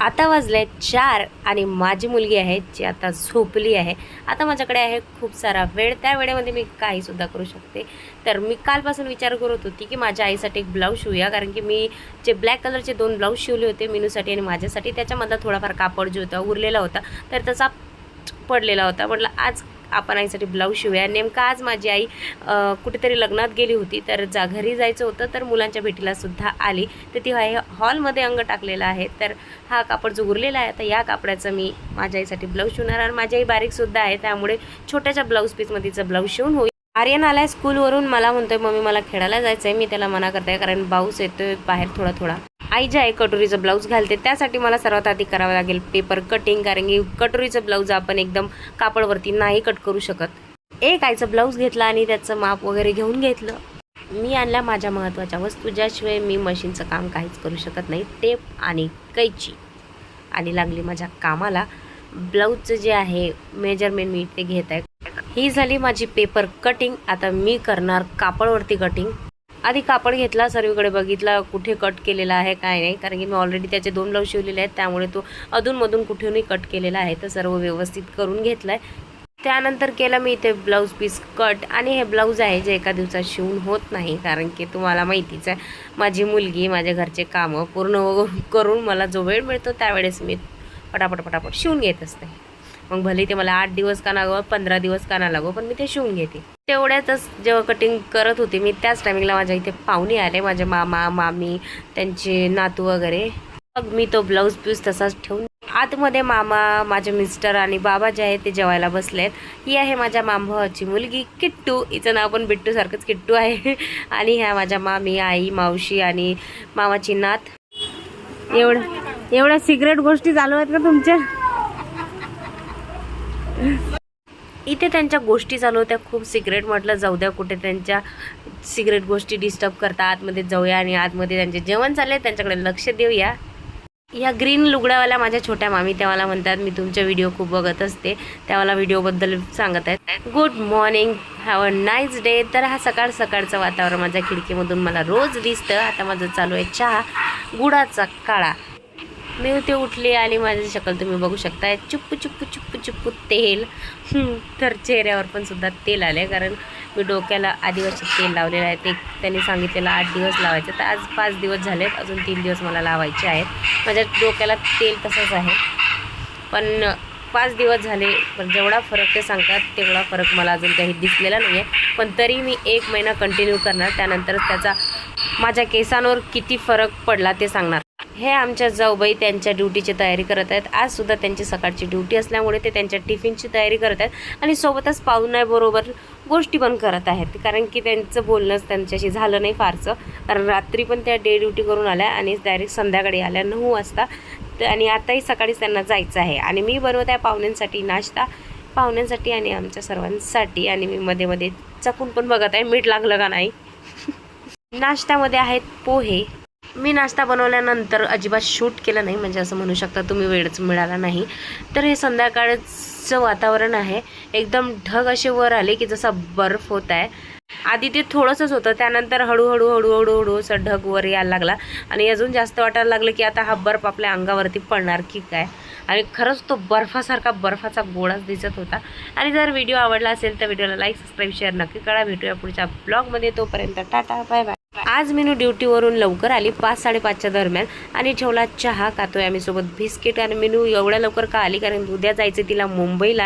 आता वाजले चार आणि माझी मुलगी आहे जी आता झोपली आहे. आता माझ्याकडे आहे खूप सारा वेळ. त्या वेळेमध्ये मी काहीसुद्धा करू शकते. तर मी कालपासून विचार करत होती की माझ्या आईसाठी एक ब्लाऊज शिवूया कारण की मी जे ब्लॅक कलरचे दोन ब्लाऊज शिवले होते मिनूसाठी आणि माझ्यासाठी त्याच्यामधला थोडाफार कापड जो होता उरलेला होता तर त्याचा पडलेला होता. म्हटलं आज आपण आईसाठी ब्लाऊज शिवूया. नेमका आज माझी आई कुठेतरी लग्नात गेली होती तर जा घरी जायचं होतं तर मुलांच्या भेटीला सुद्धा आली. तर ती आहे हॉलमध्ये अंग टाकलेला आहे. तर हा कापड जो उरलेला आहे. तर या कापडाचं मी माझ्या आईसाठी ब्लाऊज शिवणार आणि माझी आई बारीकसुद्धा आहे. त्यामुळे छोट्याशा ब्लाऊज पीसमध्ये तिचं ब्लाऊज शिवून होईल. आर्यन आलाय स्कूलवरून मला म्हणतोय मम्मी मला खेळायला जायचं आहे मी त्याला मना करते कारण पाऊस येतोय बाहेर थोडा थोडा. आई जे आहे कटोरीचं ब्लाऊज घालते. त्यासाठी मला सर्वात आधी करावं लागेल पेपर कटिंग कारण की कटोरीचं ब्लाऊज आपण एकदम कापडवरती नाही कट करू शकत. एक आईचं ब्लाऊज घेतला आणि त्याचं माप वगैरे घेऊन घेतलं. मी आणल्या माझ्या महत्त्वाच्या वस्तू ज्याशिवाय मी मशीनचं काम काहीच करू शकत नाही. टेप आणि कैची. आणि लागली माझ्या कामाला. ब्लाऊजचं जे आहे मेजरमेंट मी ते घेत आहे. ही झाली माझी पेपर कटिंग आता मी करणार कापडवरती कटिंग आधी कापड घेतला सर्वीकडे बघितला कुठे कट केलेला आहे काय नाही. कारण की मी ऑलरेडी त्याचे दोन ब्लाऊज शिवलेले आहेत त्यामुळे तो अधूनमधून कुठूनही कट केलेला आहे. तर सर्व व्यवस्थित करून घेतलं आहे त्यानंतर केलं मी इथे ब्लाऊज पीस कट आणि हे ब्लाऊज आहे जे एका दिवसात शिवून होत नाही कारण की तुम्हाला माहितीच आहे माझी मुलगी माझ्या घरचे कामं पूर्ण वगैरे करून मला जो वेळ मिळतो त्यावेळेस मी पटापट पटापट शिवून घेत असते. मग भले ते मला आठ दिवस का लागो पंधरा दिवस का ना लागो पण मी ते शिवून घेते. तेवढ्यातच जेव्हा कटिंग करत होते मी त्याच टायमिंगला माझ्या इथे पाहुणे आले माझे मामा मामी त्यांचे नातू वगैरे. मग मी तो ब्लाऊज पीस तसाच ठेवून आतमध्ये मामा माझे मिस्टर आणि बाबा जे आहेत ते जेवायला बसलेत. ही आहे माझ्या मामभावाची मुलगी किट्टू. हिचं नाव पण बिट्टूसारखंच किट्टू आहे. आणि ह्या माझ्या मामी आई मावशी आणि मामाची नात. एवढं एवढ्या सिगरेट गोष्टी चालू आहेत का तुमच्या? इथे त्यांच्या गोष्टी चालू होत्या. खूप सिक्रेट म्हटलं जाऊ द्या कुठे त्यांच्या सिक्रेट गोष्टी डिस्टर्ब करता आतमध्ये जाऊया आणि आतमध्ये त्यांचे जेवण चालले त्यांच्याकडे लक्ष देऊया. या ग्रीन लुगड्यावाल्या माझ्या छोट्या मामी त्या मला म्हणतात मी तुमच्या व्हिडिओ खूप बघत असते. त्या मला व्हिडिओबद्दल सांगत आहेत. Good morning have a nice day तर हा सकाळ सकाळचं वातावरण माझ्या खिडकीमधून मला रोज दिसतं. आता माझं चालू आहे चहा. गुडाचा काळा. मी ते उठली आणि माझी शकल. तुम्ही बघू शकता चुप्पू चुप्पू चुप्पू चुप्पू तेल. तर चेहऱ्यावर पण सुद्धा तेल आले कारण मी डोक्याला आदिवासी तेल लावलेलं आहे. ते त्यांनी सांगितलेलं आठ दिवस लावायचं. तर आज पाच दिवस झालेत. अजून तीन दिवस मला लावायचे आहेत. माझ्या डोक्याला तेल तसंच आहे. पण पाच दिवस झाले पण जेवढा फरक ते सांगतात तेवढा फरक मला अजून काही दिसलेला नाही आहे पण तरी मी एक महिना कंटिन्यू करणार. त्यानंतरच त्याचा माझ्या केसांवर किती फरक पडला ते सांगणार. हे आमच्या जाऊबाई त्यांच्या ड्युटीची तयारी करत आहेत. आजसुद्धा त्यांची सकाळची ड्युटी असल्यामुळे ते त्यांच्या टिफिनची तयारी करत आहेत आणि सोबतच पाहुण्याबरोबर गोष्टी पण करत आहेत. कारण की त्यांचं बोलणंच त्यांच्याशी झालं नाही फारसं. कारण रात्री पण त्या डे ड्युटी करून आल्या आणि डायरेक्ट संध्याकाळी आल्या. नऊ वाजता आणि आताही सकाळीच त्यांना जायचं आहे. आणि मी बनवत आहे पाहुण्यांसाठी नाश्ता पाहुण्यांसाठी आणि आमच्या सर्वांसाठी. आणि मी मध्ये मध्ये चकून पण बघत आहे. मीठ लागलं का नाही? नाश्त्यामध्ये आहेत पोहे. मी नाश्ता बनवल्यानंतर अजिबात शूट केलं नाही म्हणजे असं म्हणू शकता तुम्ही वेळच मिळाला नाही. तर हे संध्याकाळचं वातावरण आहे. एकदम ढग असे वर आले की जसा बर्फ होत आहे. आधी ते थोडंसंच होतं त्यानंतर हळूहळू हळूहळू हळू असं ढग वर यायला लागला. आणि अजून जास्त वाटायला लागलं की आता हा बर्फ आपल्या अंगावरती पडणार की काय? आणि खरंच तो बर्फासारखा बर्फाचा गोळाच दिसत होता. आणि जर व्हिडिओ आवडला असेल तर व्हिडिओला लाईक सबस्क्राईब शेअर नक्की करा. भेटूया पुढच्या ब्लॉगमध्ये. तोपर्यंत टाटा बाय बाय. आज मेनू ड्युटीवरून लवकर आली पाच साडेपाचच्या दरम्यान आणि ठेवला चहा खातोय आम्ही सोबत बिस्किट आणि मेनू एवढ्या लवकर का आली? कारण उद्या जायचं तिला मुंबईला.